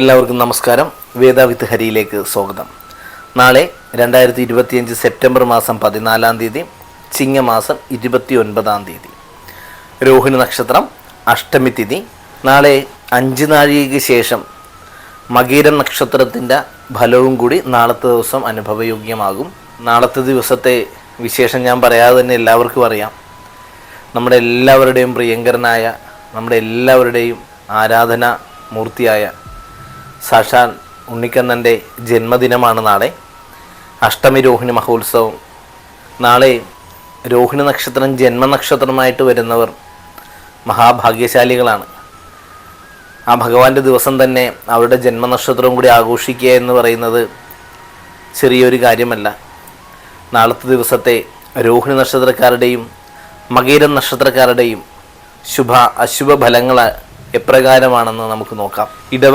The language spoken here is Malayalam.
എല്ലാവർക്കും നമസ്കാരം. വേദ വിത്ത് ഹരിയിലേക്ക് സ്വാഗതം. നാളെ രണ്ടായിരത്തി ഇരുപത്തിയഞ്ച് സെപ്റ്റംബർ മാസം പതിനാലാം തീയതി ചിങ്ങമാസം ഇരുപത്തി ഒൻപതാം തീയതി. രോഹിണി നക്ഷത്രം അഷ്ടമി തിഥി. നാളെ അഞ്ച് നാഴികയ്ക്ക് ശേഷം മകീരം നക്ഷത്രത്തിന്റെ ഫലവും കൂടി നാളത്തെ ദിവസം അനുഭവയോഗ്യമാകും. നാളത്തെ ദിവസത്തെ വിശേഷം ഞാൻ പറയാതെ തന്നെ എല്ലാവർക്കും അറിയാം. നമ്മുടെ എല്ലാവരുടെയും പ്രിയങ്കരനായ നമ്മുടെ എല്ലാവരുടെയും ആരാധന മൂർത്തിയായ സാക്ഷാൽ ഉണ്ണിക്കണ്ണന്റെ ജന്മദിനമാണ് നാളെ. അഷ്ടമി രോഹിണി മഹോത്സവം. നാളെ രോഹിണി നക്ഷത്രം ജന്മനക്ഷത്രമായിട്ട് വരുന്നവർ മഹാഭാഗ്യശാലികളാണ്. ആ ഭഗവാന്റെ ദിവസം തന്നെ അവരുടെ ജന്മനക്ഷത്രവും കൂടി ആഘോഷിക്കുക എന്ന് പറയുന്നത് ചെറിയൊരു കാര്യമല്ല. നാളത്തെ ദിവസത്തെ രോഹിണി നക്ഷത്രക്കാരുടെയും മകീരം നക്ഷത്രക്കാരുടെയും ശുഭ അശുഭ ഫലങ്ങൾ എപ്രകാരമാണെന്ന് നമുക്ക് നോക്കാം. ഇടവ